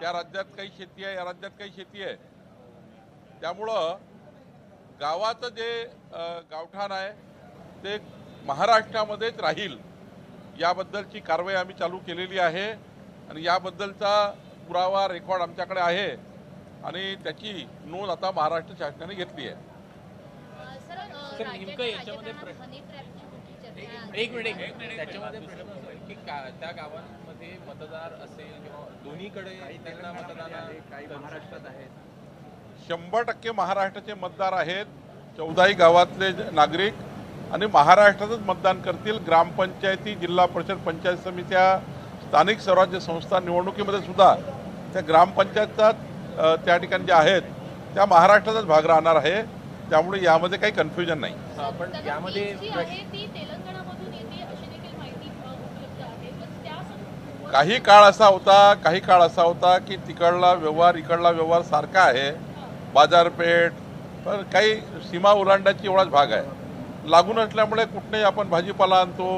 त्या राज्यात काही शेती आहे या राज्यात काही शेती आहे. त्यामुळं गावाचं जे गावठाण आहे ते महाराष्ट्रामध्येच राहील. याबद्दलची कारवाई आम्ही चालू केलेली आहे आणि याबद्दलचा पुरावा रेकॉर्ड आमच्याकडे आहे आणि त्याची नोंद आता महाराष्ट्र शासनाने घेतली आहे. एक मिनिट एक मिनिट. त्याच्यामध्ये प्रश्न असा आहे की का त्या गावांमध्ये मतदार असेल किंवा दोन्हीकडे त्यांना मतदान काही महाराष्ट्रात आहेत. शंभर टक्के महाराष्ट्राचे मतदार आहेत चौदाही गावातले ज- नागरिक आणि महाराष्ट्रातच मतदान करतील. ग्रामपंचायती जिल्हा परिषद पंचायत समित्या स्थानिक स्वराज्य संस्था निवडणुकीमध्ये सुद्धा त्या ग्रामपंचायतचा अ, त्या ठिकाणी ज्या आहेत त्या महाराष्ट्राचाच भाग राहणार आहे. त्यामुळे यामध्ये काही कन्फ्युजन नाही. पण यामध्ये जी आहे ती तेलंगणामधून येते अशी देखील माहिती अ, उपलब्ध आहे. तर त्या सं- काही काळ असा होता काही काळ असा होता की तिकडला व्यवहार इकडला व्यवहार सारखा आहे. बाजारपेठ पण काही सीमा ओलांडाची एवढाच भाग आहे. लागून असल्यामुळे कुठेही आपण भाजीपाला आणतो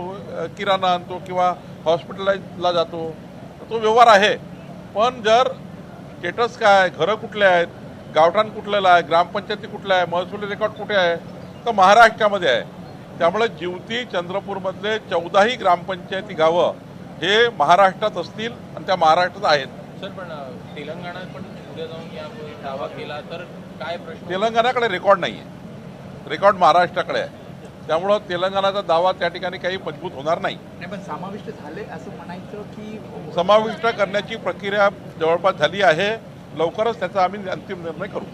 किराणा आणतो किंवा हॉस्पिटलला जातो तो व्यवहार आहे. पण जर स्टेटस काय घरं कुठले आहेत गावठाण कुठलेलं आहे ग्रामपंचायती कुठल्या आहे महसुली रेकॉर्ड कुठे आहे तर महाराष्ट्रामध्ये आहे. त्यामुळे जिवती चंद्रपूरमधले चौदाही ग्रामपंचायती गावं हे महाराष्ट्रात असतील आणि त्या महाराष्ट्रात आहेत. सर पण तेलंगणात पण पुढे जाऊन या दावा केला तर काय प्रश्न? तेलंगणाकडे रेकॉर्ड नाही आहे रेकॉर्ड महाराष्ट्राकडे आहे. त्यामुळं तेलंगणाचा दावा त्या ठिकाणी काही मजबूत होणार नाही. नाही पण समाविष्ट झाले असं म्हणायचं की समाविष्ट करण्याची प्रक्रिया जवळपास झाली आहे. लवकरच त्याचा आम्ही अंतिम निर्णय करू